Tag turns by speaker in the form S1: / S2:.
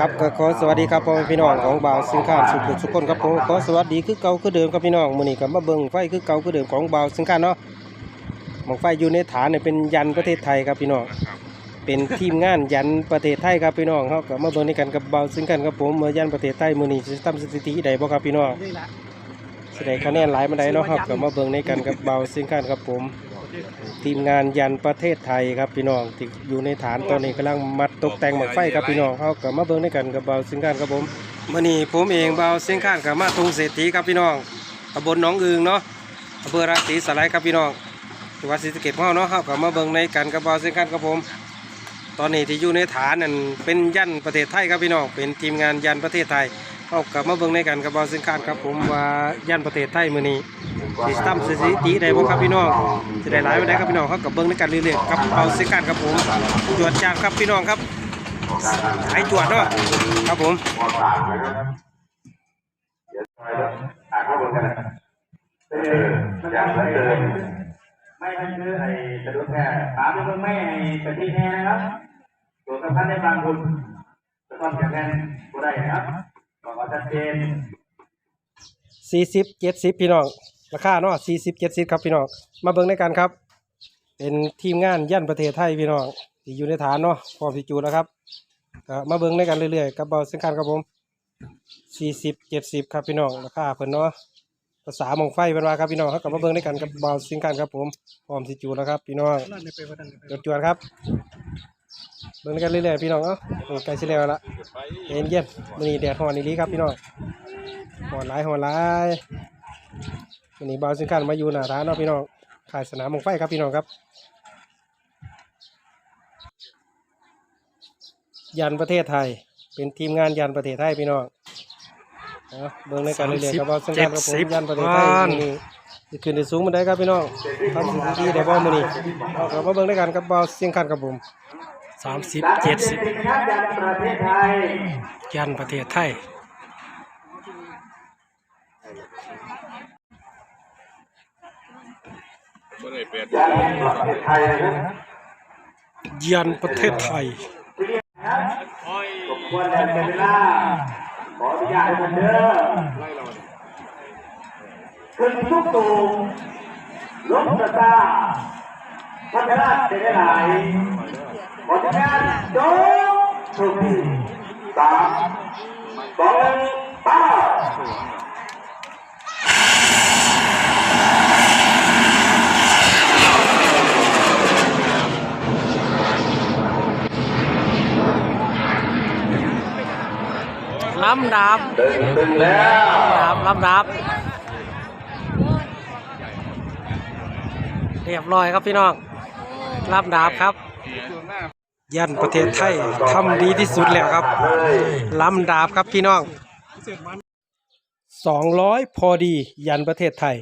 S1: ครับก็ขอสวัสดีครับพ่อแม่พี่น้องของบ่าวสิงคานสุขุมสุขคนครับผมขอสวัสดีคือเก่าคือเดิมครับพี่น้องมื้อนี้ก็มาเบิ่งไฟคือเก่าคือเดิมของบ่าวสิงคานเนาะหมองไฟอยู่ในฐานเนี่ยเป็นยันประเทศไทยครับพี่น้องเป็นทีมงานยันประเทศไทยครับพี่น้องเฮาก็มาเบิ่งในกันกับบ่าวสิงคานครับผมเมื่อยันประเทศไทยมื้อนี้สิทำสถิติใดบ่ครับพี่น้องสิได้คะแนนหลายมาได้เนาะครับก็มาเบิ่งในกันกับบ่าวสิงคานครับผม ทีมงานยันประเทศไทยครับพี่น้องที่อยู่ในฐานตอนนี้กำลังมัดตกแต่งหมอกไฟครับพี่น้องเขากับมาเบิ่งด้วยกันกับเบาสิงคานครับผมมื่อนี้ผมเองเบาสิงคานกับมาตุงเศรษฐีครับพี่น้องตำบลหนองอึงเนาะอำเภอราศีสไลด์ครับพี่น้องจังหวัดศรีสะเกษของเราเนาะเขากับมาเบิ่งในกันกับเบาสิงคานครับผม ตอนนี้ที่อยู่ในฐานนั่นเป็นยันประเทศไทยครับพี่น้องเป็นทีมงานยันประเทศไทย เขากับมาเบิ่งในกันกับเบาสิงคาครับผมว่ายันประเทศไทยมื้อนี้สิตั้มสถิติได้บ่ครับพี่น้องสิได้หลายบ่ได้ครับพี่น้องเขากับเบิ่งในกันเรื่อยๆกับเบาสิกันครับผมจวดจางครับพี่น้องครับไอจวดเนาะครับผม
S2: อ่านข้อมูลกันนะเอออย่างไรเลย
S3: ไม่ไม่คือไอ้กระดูกแพร่ถามยังไม่ไอ้กระที่แพร่นะครับตัวสำคัญในบางคนจะต้องแข็งแรงก็ได้นะครับ บอกว่าชัดเจน
S1: 40 70พี่น้องราคาเนาะ40 70ครับพี่น้องมาเบิ่งในกันครับ เป็นทีมงานยันประเทศไทยพี่น้องที่อยู่ในฐานเนาะพร้อมสิจูดแล้วครับก็มาเบิ่งในกันเรื่อยๆกับเบาสิงคันครับผม40 70ครับพี่น้องราคาเพิ่นเนาะภาษาหมองไฟเป็นว่าครับพี่น้องเขากับมาเบิ่งในกันกับเบาสิงคันครับผมพร้อมสิจูดแล้วครับพี่น้องจวดจวดครับ เบิ่งกันเรื่อยๆพี่น้องเอ้าโอ้ใกล้สิแล้วละเย็นเย็นมื้อนี้แดดร้อนอีหลีครับพี่น้องร้อนหลายร้อนหลายมื้อนี้บ่าวสิงคันมาอยู่หน้าร้านเนาะพี่น้องขายสนามบังไฟครับพี่น้องครับยันประเทศไทย เป็นทีมงานยันประเทศไทยพี่น้องเอาเบิ่งในกันเรื่อยๆครับบ่าวสิงคันครับผมยันประเทศไทยมื้อนี้สิขึ้นได้สูงมันได้ครับพี่น้องทำสิ่งที่ได้บ่มื้อนี้เอาครับมาเบิ่งในกันกับบ่าวสิงคันครับผม สามสิบเจ็ดสิบ
S3: เป็นนะครับจากประเทศไทย
S1: ยันประเทศไทย
S2: อย่างประเทศไทยนะ
S1: ยันประเทศไทย
S3: สมควรแต่เวลาขออนุญาตให้ผมเด้อขึ้นทุกตูลบกระตาพัฒนาเสียได้หลาย ขอทำงานโจ๊กถูกดีสามสองป้า
S1: ลำดาบ
S2: ตึงตึงแล้ว
S1: ดาบลำดาบเรียบร้อยครับพี่น้องลำดาบครับ ยันประเทศไทยทำดีที่สุดแล้วครับ
S2: เลย
S1: ลำดาบครับพี่น้องสองร้อยพอดียันประเทศไทย